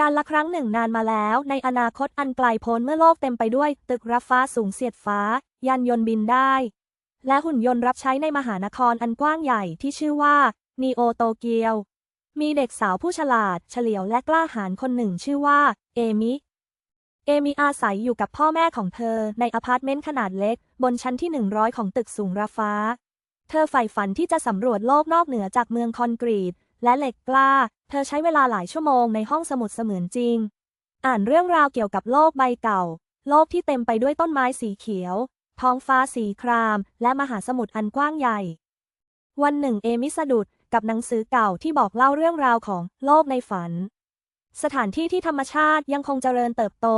การละครั้งหนึ่งนานมาแล้ว ในอนาคตอันไกลโพ้นเมื่อโลกเต็มไปด้วย ตึกรับฟ้าสูงเสียดฟ้า ยานยนต์บินได้ และหุ่นยนต์รับใช้ในมหานครอันกว้างใหญ่ที่ชื่อว่านีโอโตเกียว มีเด็กสาวผู้ฉลาด เฉลียวและกล้าหาญคนหนึ่งชื่อว่า เอมิ เอมิอาศัยอยู่กับพ่อแม่ของเธอในอพาร์ตเมนต์ขนาดเล็ก บนชั้นที่ 100 ของตึกสูงระฟ้า เธอใฝ่ฝันที่จะสำรวจโลกนอกเหนือจากเมืองคอนกรีต และเหล็กกล้า เธอใช้เวลาหลายชั่วโมงในห้องสมุดเสมือนจริง อ่านเรื่องราวเกี่ยวกับโลกใบเก่า โลกที่เต็มไปด้วยต้นไม้สีเขียว ท้องฟ้าสีคราม และมหาสมุทรอันกว้างใหญ่ วันหนึ่งเอมิสะดุดกับหนังสือเก่าที่บอกเล่าเรื่องราวของโลกในฝัน สถานที่ที่ธรรมชาติยังคงเจริญเติบโต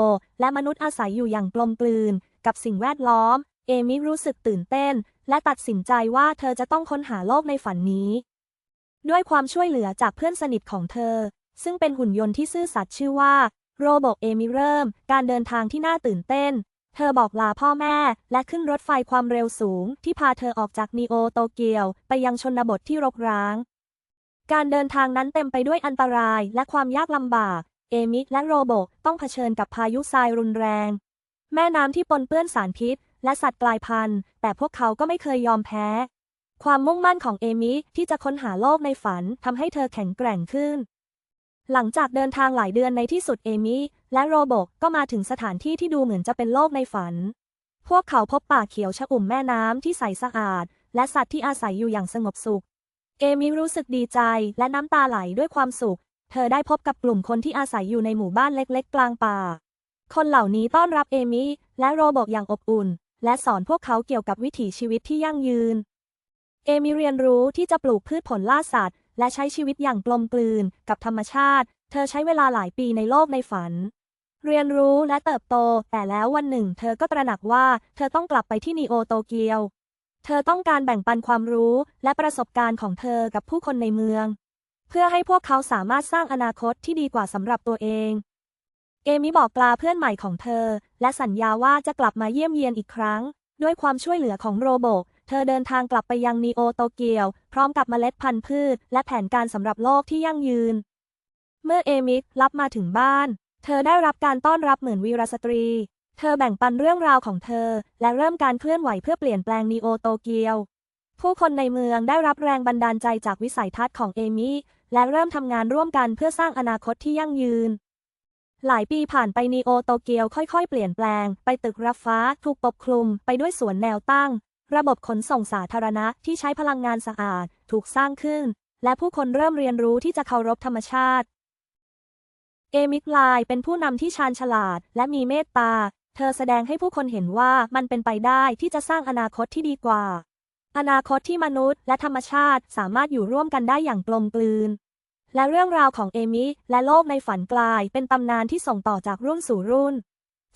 และมนุษย์อาศัยอยู่อย่างกลมกลืน กับสิ่งแวดล้อม เอมิรู้สึกตื่นเต้น และตัดสินใจว่าเธอจะต้องค้นหาโลกในฝันนี้ ด้วยความช่วยเหลือจากเพื่อนสนิทของเธอ ซึ่งเป็นหุ่นยนต์ที่ซื่อสัตย์ชื่อว่าโรบอทเอมิเริ่ม การเดินทางที่น่าตื่นเต้น เธอบอกลาพ่อแม่ และขึ้นรถไฟความเร็วสูง ที่พาเธอออกจากนีโอโตเกียว ไปยังชนบทที่รกร้าง การเดินทางนั้นเต็มไปด้วยอันตรายและความยากลำบาก เอมิและโรโบต้องเผชิญกับพายุทรายรุนแรง แม่น้ำที่ปนเปื้อนสารพิษ และสัตว์กลายพันธุ์ แต่พวกเขาก็ไม่เคยยอมแพ้ ความมุ่งมั่นของเอมิที่จะค้นหาโลกในฝันทำให้เธอแข็งแกร่งขึ้น หลังจากเดินทางหลายเดือนในที่สุดเอมิและโรบก็มาถึงสถานที่ที่ดูเหมือนจะเป็นโลกในฝัน พวกเขาพบป่าเขียวชอุ่มแม่น้ำที่ใสสะอาด และสัตว์ที่อาศัยอยู่อย่างสงบสุข เอมิรู้สึกดีใจและน้ำตาไหลด้วยความสุข เธอได้พบกับกลุ่มคนที่อาศัยอยู่ในหมู่บ้านเล็ก ๆ กลางป่า คนเหล่านี้ต้อนรับเอมิและโรโบอย่างอบอุ่น และสอนพวกเขาเกี่ยวกับวิถีชีวิตที่ยั่งยืน เอมิเรียนรู้ที่จะปลูกพืชผลล่าสัตว์ และใช้ชีวิตอย่างกลมกลืนกับธรรมชาติ เธอใช้เวลาหลายปีในโลกในฝัน เรียนรู้และเติบโต แต่แล้ววันหนึ่ง เธอก็ตระหนักว่า เธอต้องกลับไปที่นีโอโตเกียว เธอต้องการแบ่งปันความรู้และประสบการณ์ของเธอกับผู้คนในเมือง เพื่อให้พวกเขาสามารถสร้างอนาคตที่ดีกว่าสำหรับตัวเอง เอมิบอกลาเพื่อนใหม่ของเธอ และสัญญาว่าจะกลับมาเยี่ยมเยียนอีกครั้ง ด้วยความช่วยเหลือของโรโบ เธอเดินทางกลับไปยังนีโอโตเกียว พร้อมกับเมล็ดพันธุ์พืช และแผนการสำหรับโลกที่ยั่งยืน เมื่อเอมิกรับมาถึงบ้าน เธอได้รับการต้อนรับเหมือนวีรสตรี เธอแบ่งปันเรื่องราวของเธอ และเริ่มการเคลื่อนไหวเพื่อเปลี่ยนแปลงนีโอโตเกียว ผู้คนในเมืองได้รับแรงบันดาลใจจากวิสัยทัศน์ของเอมิและเริ่มทำงานร่วมกันเพื่อสร้างอนาคตที่ยั่งยืนหลายปีผ่านไปนีโอโตเกียวค่อยๆ เปลี่ยนแปลง ไปตึกรับฟ้า ถูกปกคลุม ไปด้วยสวนแนวตั้ง ระบบขนส่งสาธารณะที่ใช้พลังงานสะอาดถูกสร้างขึ้น และผู้คนเริ่มเรียนรู้ที่จะเคารพธรรมชาติ เอมิกไลน์เป็นผู้นำที่ชาญฉลาดและมีเมตตา เธอแสดงให้ผู้คนเห็นว่ามันเป็นไปได้ที่จะสร้างอนาคตที่ดีกว่า อนาคตที่มนุษย์และธรรมชาติสามารถอยู่ร่วมกันได้อย่างกลมกลืน และเรื่องราวของเอมิและโลกในฝันกลายเป็นตำนานที่ส่งต่อจากรุ่นสู่รุ่น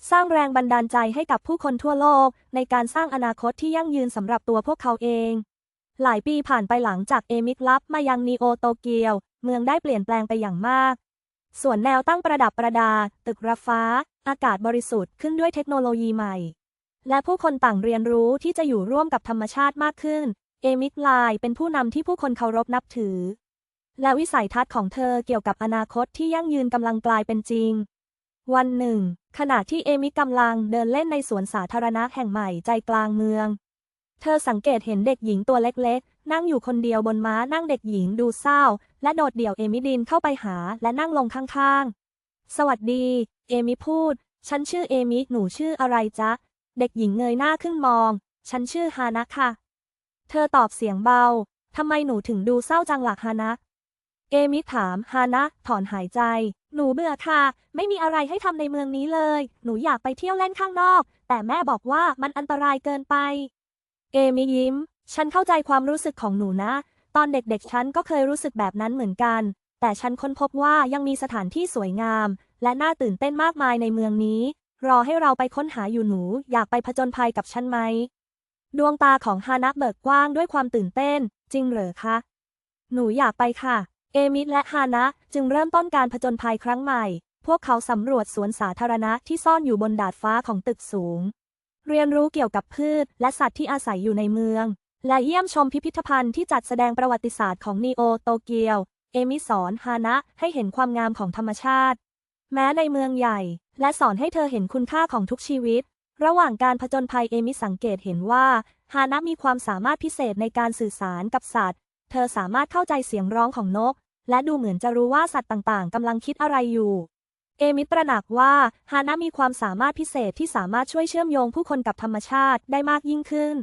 สร้างแรงบันดาลใจให้กับผู้คนทั่วโลก ในการสร้างอนาคตที่ยั่งยืนสำหรับตัวพวกเขาเอง หลายปีผ่านไปหลังจากเอมิกลับมายังนีโอโตเกียว เมืองได้เปลี่ยนแปลงไปอย่างมาก ส่วนแนวตั้งประดับประดา ตึกระฟ้า อากาศบริสุทธิ์ขึ้นด้วยเทคโนโลยีใหม่ และผู้คนต่างเรียนรู้ที่จะอยู่ร่วมกับธรรมชาติมากขึ้น เอมิกลน์เป็นผู้นำที่ผู้คนเคารพนับถือ และวิสัยทัศน์ของเธอเกี่ยวกับอนาคตที่ยั่งยืนกำลังกลายเป็นจริง วันหนึ่ง ขณะที่เอมิกำลังเดินเล่นในสวนสาธารณะแห่งใหม่ใจกลางเมือง เธอสังเกตเห็นเด็กหญิงตัวเล็กๆ นั่งอยู่คนเดียวบนม้านั่งเด็กหญิงดูเศร้า และโดดเดี่ยวเอมิดินเข้าไปหาและนั่งลงข้างๆ สวัสดี เอมิพูด ฉันชื่อเอมิหนูชื่ออะไรจ๊ะ เด็กหญิงเงยหน้าขึ้นมอง ฉันชื่อฮานะค่ะ เธอตอบเสียงเบาทำไมหนูถึงดูเศร้าจังหลักฮานะ เอมิถามฮานะถอนหายใจ หนูเบื่อค่ะ ไม่มีอะไรให้ทำในเมืองนี้เลย หนูอยากไปเที่ยวเล่นข้างนอก แต่แม่บอกว่ามันอันตรายเกินไป เอมิยิ้ม ฉันเข้าใจความรู้สึกของหนูนะ ตอนเด็กๆ ฉันก็เคยรู้สึกแบบนั้นเหมือนกัน แต่ฉันค้นพบว่ายังมีสถานที่สวยงาม และน่าตื่นเต้นมากมายในเมืองนี้ รอให้เราไปค้นหาอยู่หนู อยากไปผจญภัยกับฉันไหม ดวงตาของฮานะเบิกกว้างด้วยความตื่นเต้น จริงเหรอคะ หนูอยากไปค่ะ เอมิและฮานะจึงเริ่มต้นการผจญภัยครั้งใหม่ พวกเขาสำรวจสวนสาธารณะที่ซ่อนอยู่บนดาดฟ้าของตึกสูง เรียนรู้เกี่ยวกับพืชและสัตว์ที่อาศัยอยู่ในเมือง และเยี่ยมชมพิพิธภัณฑ์ที่จัดแสดงประวัติศาสตร์ของนีโอโตเกียว เอมิสอนฮานะให้เห็นความงามของธรรมชาติ แม้ในเมืองใหญ่ และสอนให้เธอเห็นคุณค่าของทุกชีวิต ระหว่างการผจญภัยเอมิสังเกตเห็นว่าฮานะมีความสามารถพิเศษในการสื่อสารกับสัตว์ เธอสามารถเข้าใจเสียงร้องของนก และดูเหมือนจะรู้ว่าสัตว์ต่างๆกำลังคิดอะไรอยู่ เอมิตระหนักว่าฮานะมีความสามารถพิเศษที่สามารถช่วยเชื่อมโยงผู้คนกับธรรมชาติได้มากยิ่งขึ้น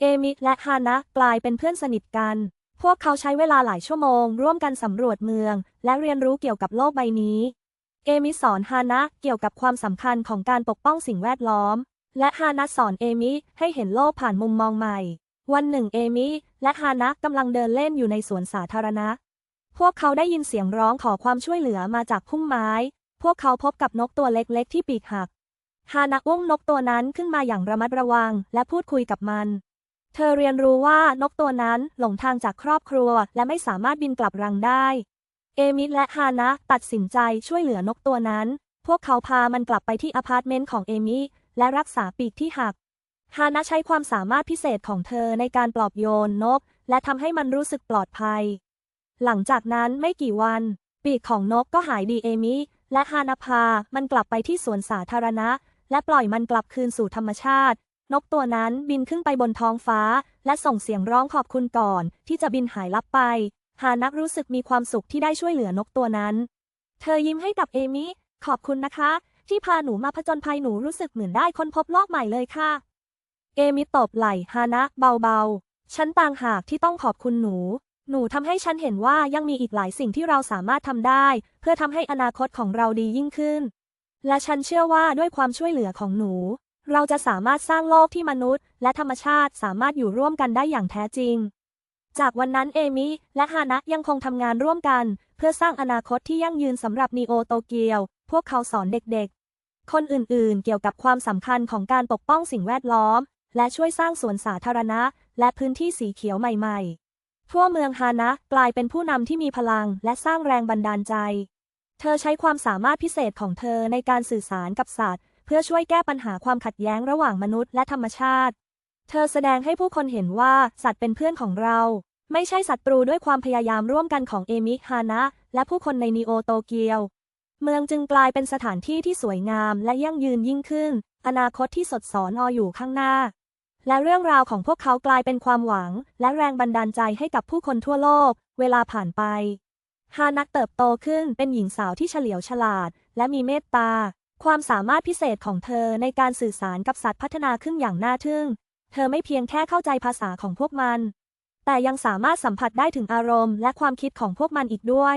เอมิและฮานะกลายเป็นเพื่อนสนิทกัน พวกเขาใช้เวลาหลายชั่วโมง ร่วมกันสำรวจเมือง และเรียนรู้เกี่ยวกับโลกใบนี้ เอมิสอนฮานะเกี่ยวกับความสำคัญของการปกป้องสิ่งแวดล้อม และฮานะสอนเอมิให้เห็นโลกผ่านมุมมองใหม่ วันหนึ่งเอมิและฮานะกำลังเดินเล่นอยู่ในสวนสาธารณะ พวกเขาได้ยินเสียงร้องขอความช่วยเหลือมาจากพุ่มไม้ พวกเขาพบกับนกตัวเล็กๆ ที่ปีกหัก ฮานะอุ้มนกตัวนั้นขึ้นมาอย่างระมัดระวังและพูดคุยกับมัน เธอเรียนรู้ว่านกตัวนั้นหลงทางจากครอบครัวและไม่สามารถบินกลับรังได้ เอมิและฮานะตัดสินใจช่วยเหลือนกตัวนั้น พวกเขาพามันกลับไปที่อพาร์ตเมนต์ของเอมิและรักษาปีกที่หัก ฮานะใช้ความสามารถพิเศษของเธอในการปลอบโยนนก และทำให้มันรู้สึกปลอดภัย หลังจากนั้นไม่กี่วัน ปีกของนกก็หายดีเอมิ และฮานาพา มันกลับไปที่สวนสาธารณะ และปล่อยมันกลับคืนสู่ธรรมชาติ นกตัวนั้นบินขึ้นไปบนท้องฟ้า และส่งเสียงร้องขอบคุณก่อน ที่จะบินหายลับไป ฮานักรู้สึกมีความสุขที่ได้ช่วยเหลือนกตัวนั้น เธอยิ้มให้กับเอมิ ขอบคุณนะคะ ที่พาหนูมาผจญภัยหนูรู้สึกเหมือนได้ค้นพบโลกใหม่เลยค่ะ เอมิตบไหล่ฮานะเบาๆ ฉันต่างหากที่ต้องขอบคุณหนู หนูทำให้ฉันเห็นว่ายังมีอีกหลายสิ่งที่เราสามารถทำได้ เพื่อทำให้อนาคตของเราดียิ่งขึ้น และฉันเชื่อว่าด้วยความช่วยเหลือของหนู เราจะสามารถสร้างโลกที่มนุษย์ และธรรมชาติสามารถอยู่ร่วมกันได้อย่างแท้จริง จากวันนั้นเอมิและฮานะยังคงทำงานร่วมกัน เพื่อสร้างอนาคตที่ยั่งยืนสำหรับนีโอโตเกียว พวกเขาสอนเด็กๆคนอื่นๆ เกี่ยวกับความสำคัญของการปกป้องสิ่งแวดล้อม และช่วยสร้างสวนสาธารณะ และพื้นที่สีเขียวใหม่ๆ ทั่วเมืองฮานะกลายเป็นผู้นำที่มีพลังและสร้างแรงบันดาลใจ เธอใช้ความสามารถพิเศษของเธอในการสื่อสารกับสัตว์ เพื่อช่วยแก้ปัญหาความขัดแย้งระหว่างมนุษย์และธรรมชาติ เธอแสดงให้ผู้คนเห็นว่าสัตว์เป็นเพื่อนของเรา ไม่ใช่ศัตรูด้วยความพยายามร่วมกันของเอมิฮานะและผู้คนในนีโอโตเกียวเมืองจึงกลายเป็นสถานที่ที่สวยงามและยั่งยืนยิ่งขึ้น อนาคตที่สดสอนออยู่ข้างหน้า และเรื่องราวของพวกเขากลายเป็นความหวัง และแรงบันดาลใจให้กับผู้คนทั่วโลก เวลาผ่านไป ฮานักเติบโตขึ้นเป็นหญิงสาวที่เฉลียวฉลาด และมีเมตตา ความสามารถพิเศษของเธอในการสื่อสารกับสัตว์พัฒนาขึ้นอย่างน่าทึ่ง เธอไม่เพียงแค่เข้าใจภาษาของพวกมัน แต่ยังสามารถสัมผัสได้ถึงอารมณ์ และความคิดของพวกมันอีกด้วย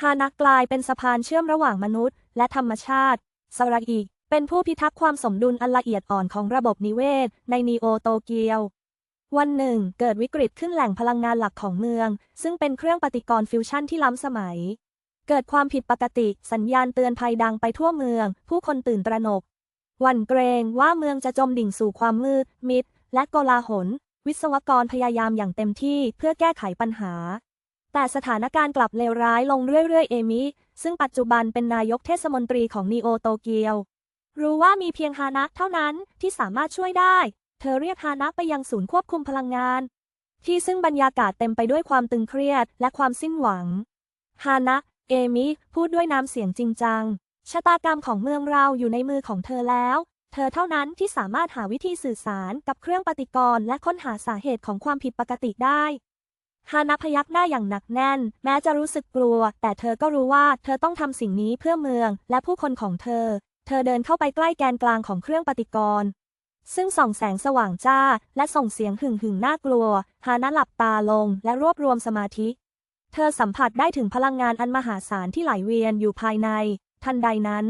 ฮานักกลายเป็นสะพานเชื่อมระหว่างมนุษย์ และธรรมชาติสระอี เป็นผู้พิทักษ์ความสมดุลอันละเอียดอ่อนของระบบนิเวศ ในนีโอโตเกียว วันหนึ่ง เกิดวิกฤตขึ้นแหล่งพลังงานหลักของเมือง ซึ่งเป็นเครื่องปฏิกรณ์ฟิวชั่นที่ล้ำสมัย เกิดความผิดปกติ สัญญาณเตือนภัยดังไปทั่วเมือง ผู้คนตื่นตระหนก วันเกรงว่าเมืองจะจมดิ่งสู่ความมืด มิด และโกลาหล วิศวกรพยายามอย่างเต็มที่เพื่อแก้ไขปัญหา แต่สถานการณ์กลับเลวร้ายลงเรื่อยๆ เอมิ ซึ่งปัจจุบันเป็นนายกเทศมนตรีของนีโอโตเกียว รู้ว่ามีเพียงฮานะเท่านั้นที่สามารถช่วยได้ เธอเรียกฮานะไปยังศูนย์ควบคุมพลังงาน ที่ซึ่งบรรยากาศเต็มไปด้วยความตึงเครียดและความสิ้นหวัง ฮานะเอมิพูดด้วยน้ำเสียงจริงจัง ชะตากรรมของเมืองเราอยู่ในมือของเธอแล้ว เธอเท่านั้นที่สามารถหาวิธีสื่อสารกับเครื่องปฏิกรณ์และค้นหาสาเหตุของความผิดปกติได้ฮานะพยักหน้าอย่างหนักแน่น แม้จะรู้สึกกลัว แต่เธอก็รู้ว่าเธอต้องทำสิ่งนี้เพื่อเมืองและผู้คนของเธอ เธอเดินเข้าไปใกล้แกนกลางของเครื่องปฏิกรณ์ ซึ่งส่องแสงสว่างจ้า และส่งเสียงหึ่งหึ่งน่ากลัว ฮานะหลับตาลงและรวบรวมสมาธิ เธอสัมผัสได้ถึงพลังงานอันมหาศาลที่ไหลเวียนอยู่ภายใน ทันใดนั้น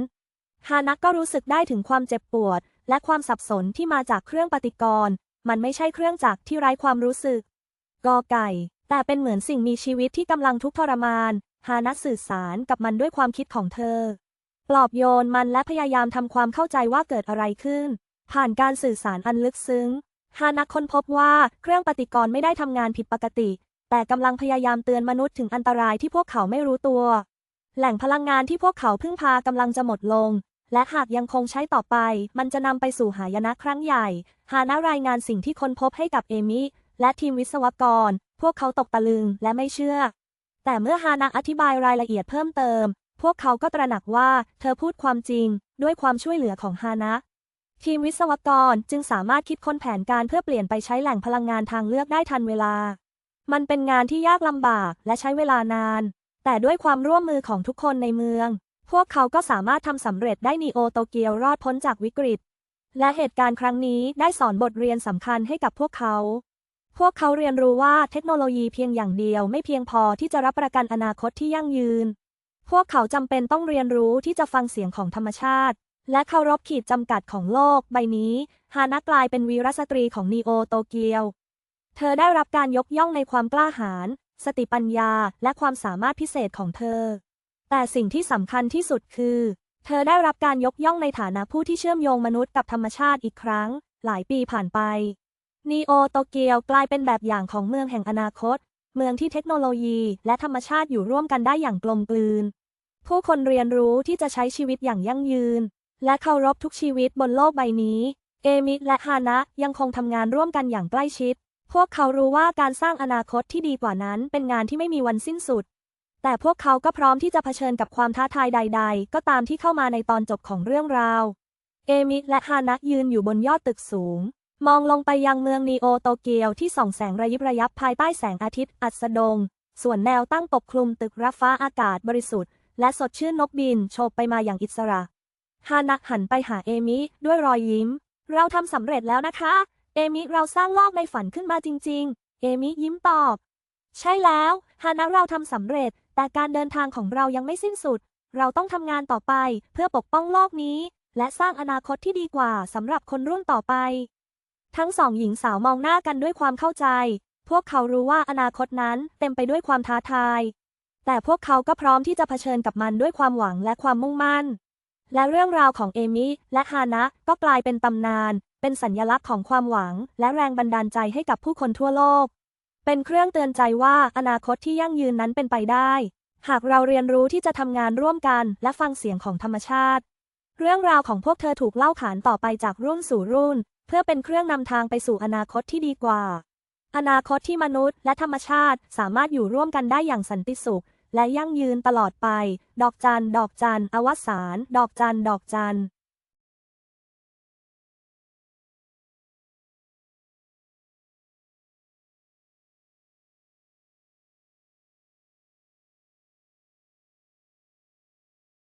ฮานะก็รู้สึกได้ถึงความเจ็บปวด และความสับสนที่มาจากเครื่องปฏิกรณ์ มันไม่ใช่เครื่องจักรที่ไร้ความรู้สึก กอไก่ แต่เป็นเหมือนสิ่งมีชีวิตที่กำลังทุกข์ทรมาน ฮานะสื่อสารกับมันด้วยความคิดของเธอ ปลอบโยนมันและพยายามทำความเข้าใจว่าเกิดอะไรขึ้น ผ่านการสื่อสารอันลึกซึ้ง ฮานะค้นพบว่าเครื่องปฏิกรณ์ไม่ได้ทำงานผิดปกติ แต่กำลังพยายามเตือนมนุษย์ถึงอันตรายที่พวกเขาไม่รู้ตัว แหล่งพลังงานที่พวกเขาพึ่งพากำลังจะหมดลง และหากยังคงใช้ต่อไป มันจะนำไปสู่หายนะครั้งใหญ่ ฮานะรายงานสิ่งที่ค้นพบให้กับเอมิและทีมวิศวกร พวกเขาตกตะลึงและไม่เชื่อ แต่เมื่อฮานะอธิบายรายละเอียดเพิ่มเติม พวกเขาก็ตระหนักว่าเธอพูดความจริงด้วยความช่วยเหลือของฮานะ ทีมวิศวกรจึงสามารถคิดค้นแผนการเพื่อเปลี่ยนไปใช้แหล่งพลังงานทางเลือกได้ทันเวลา มันเป็นงานที่ยากลำบากและใช้เวลานาน แต่ด้วยความร่วมมือของทุกคนในเมือง พวกเขาก็สามารถทำสำเร็จได้นีโอโตเกียวรอดพ้นจากวิกฤต และเหตุการณ์ครั้งนี้ได้สอนบทเรียนสำคัญให้กับพวกเขาพวกเขาเรียนรู้ว่าเทคโนโลยีเพียงอย่างเดียวไม่เพียงพอที่จะรับประกันอนาคตที่ยั่งยืน พวกเขาจำเป็นต้องเรียนรู้ที่จะฟังเสียงของธรรมชาติ และเคารพขีดจำกัดของโลกใบนี้ฮานะกลายเป็นวีรสตรีของนีโอโตเกียว เธอได้รับการยกย่องในความกล้าหาญสติปัญญาและความสามารถพิเศษของเธอ แต่สิ่งที่สำคัญที่สุดคือ เธอได้รับการยกย่องในฐานะผู้ที่เชื่อมโยงมนุษย์กับธรรมชาติอีกครั้ง หลายปีผ่านไปนีโอโตเกียวกลายเป็นแบบอย่างของเมืองแห่งอนาคต เมืองที่เทคโนโลยีและธรรมชาติอยู่ร่วมกันได้อย่างกลมกลืน ผู้คนเรียนรู้ที่จะใช้ชีวิตอย่างยั่งยืน และเคารพทุกชีวิตบนโลกใบนี้ เอมิและฮานะยังคงทำงานร่วมกันอย่างใกล้ชิด พวกเขารู้ว่าการสร้างอนาคตที่ดีกว่านั้นเป็นงานที่ไม่มีวันสิ้นสุด แต่พวกเขาก็พร้อมที่จะเผชิญกับความท้าทายใด ๆ ก็ตามที่เข้ามาในตอนจบของเรื่องราว เอมิและฮานะยืนอยู่บนยอดตึกสูง มองลงไปยังเมืองนีโอโตเกียวที่ส่องแสงระยิบระยับภายใต้แสงอาทิตย์อัสดง ส่วนแนวตั้งปกคลุมตึกรับฟ้าอากาศบริสุทธิ์ และสดชื่นนกบินโฉบไปมาอย่างอิสระ ฮานะหันไปหาเอมิด้วยรอยยิ้ม เราทำสำเร็จแล้วนะคะ เอมิเราสร้างโลกในฝันขึ้นมาจริง ๆ เอมิยิ้มตอบ ใช่แล้วฮานะเราทำสำเร็จ แต่การเดินทางของเรายังไม่สิ้นสุด เราต้องทำงานต่อไปเพื่อปกป้องโลกนี้ และสร้างอนาคตที่ดีกว่าสำหรับคนรุ่นต่อไป ทั้งสองหญิงสาวมองหน้ากันด้วยความเข้าใจ พวกเขารู้ว่าอนาคตนั้นเต็มไปด้วยความท้าทาย แต่พวกเขาก็พร้อมที่จะเผชิญกับมันด้วยความหวังและความมุ่งมั่น และเรื่องราวของเอมิและฮานะก็กลายเป็นตำนาน เป็นสัญลักษณ์ของความหวัง และแรงบันดาลใจให้กับผู้คนทั่วโลก เป็นเครื่องเตือนใจว่าอนาคตที่ยั่งยืนนั้นเป็นไปได้ หากเราเรียนรู้ที่จะทำงานร่วมกันและฟังเสียงของธรรมชาติ เรื่องราวของพวกเธอถูกเล่าขานต่อไปจากรุ่นสู่รุ่น เพื่อเป็นเครื่องนำทางไปสู่อนาคตที่ดีกว่า อนาคตที่มนุษย์และธรรมชาติสามารถอยู่ร่วมกันได้อย่างสันติสุข และยั่งยืนตลอดไป ดอกจัน ดอกจัน อวสาน ดอกจัน ดอกจัน